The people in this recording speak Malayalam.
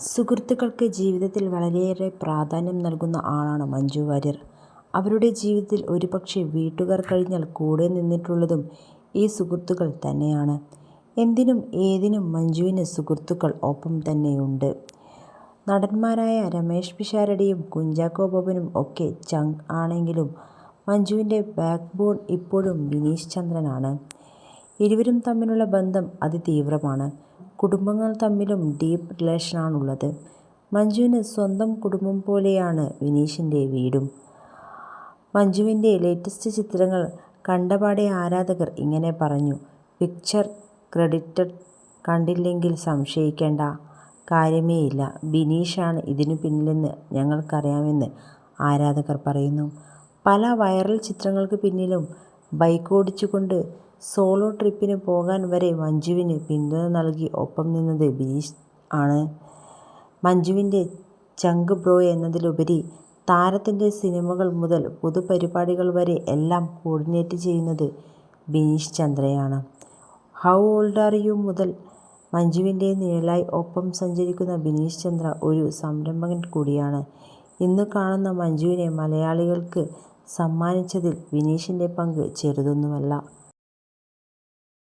സുഹൃത്തുക്കൾക്ക് ജീവിതത്തിൽ വളരെയേറെ പ്രാധാന്യം നൽകുന്ന ആളാണ് മഞ്ജു വാര്യർ. അവരുടെ ജീവിതത്തിൽ ഒരുപക്ഷെ വീട്ടുകാർ കഴിഞ്ഞാൽ കൂടെ നിന്നിട്ടുള്ളതും ഈ സുഹൃത്തുക്കൾ തന്നെയാണ്. എന്തിനും ഏതിനും മഞ്ജുവിന് സുഹൃത്തുക്കൾ ഒപ്പം തന്നെയുണ്ട്. നടന്മാരായ രമേഷ് പിഷാരടിയും കുഞ്ചാക്കോ ബോബനും ഒക്കെ ചങ് ആണെങ്കിലും മഞ്ജുവിന്റെ ബാക്ക് ബോൺ ഇപ്പോഴും വിനീഷ് ചന്ദ്രനാണ്. ഇരുവരും തമ്മിലുള്ള ബന്ധം അതിതീവ്രമാണ്. കുടുംബങ്ങൾ തമ്മിലും ഡീപ്പ് റിലേഷനാണുള്ളത്. മഞ്ജുവിന് സ്വന്തം കുടുംബം പോലെയാണ് വിനീഷിന്റെ വീടും. മഞ്ജുവിന്റെ ലേറ്റസ്റ്റ് ചിത്രങ്ങൾ കണ്ടപാടെ ആരാധകർ ഇങ്ങനെ പറഞ്ഞു. പിക്ചർ ക്രെഡിറ്റഡ് കണ്ടില്ലെങ്കിൽ സംശയിക്കേണ്ട കാര്യമേയില്ല. ബിനീഷാണ് ഇതിനു പിന്നിലെന്ന് ഞങ്ങൾക്കറിയാമെന്ന് ആരാധകർ പറയുന്നു. പല വൈറൽ ചിത്രങ്ങൾക്ക് പിന്നിലും ബൈക്കോടിച്ചുകൊണ്ട് സോളോ ട്രിപ്പിന് പോകാൻ വരെ മഞ്ജുവിന് പിന്തുണ നൽകി ഒപ്പം നിന്നത് ബിനീഷ് ആണ്. മഞ്ജുവിന്റെ ചങ്ക് ബ്രോ എന്നതിലുപരി താരത്തിന്റെ സിനിമകൾ മുതൽ പൊതുപരിപാടികൾ വരെ എല്ലാം കോർഡിനേറ്റ് ചെയ്യുന്നത് ബിനീഷ് ചന്ദ്രയാണ്. ഹൗ ഓൾഡ് ആർ യു മുതൽ മഞ്ജുവിന്റെ നിഴലായി ഒപ്പം സഞ്ചരിക്കുന്ന ബിനീഷ് ചന്ദ്ര ഒരു സംരംഭകൻ കൂടിയാണ്. ഇന്ന് കാണുന്ന മഞ്ജുവിനെ മലയാളികൾക്ക് സമ്മാനിച്ചതിൽ ബിനീഷിന്റെ പങ്ക് ചെറുതൊന്നുമല്ല.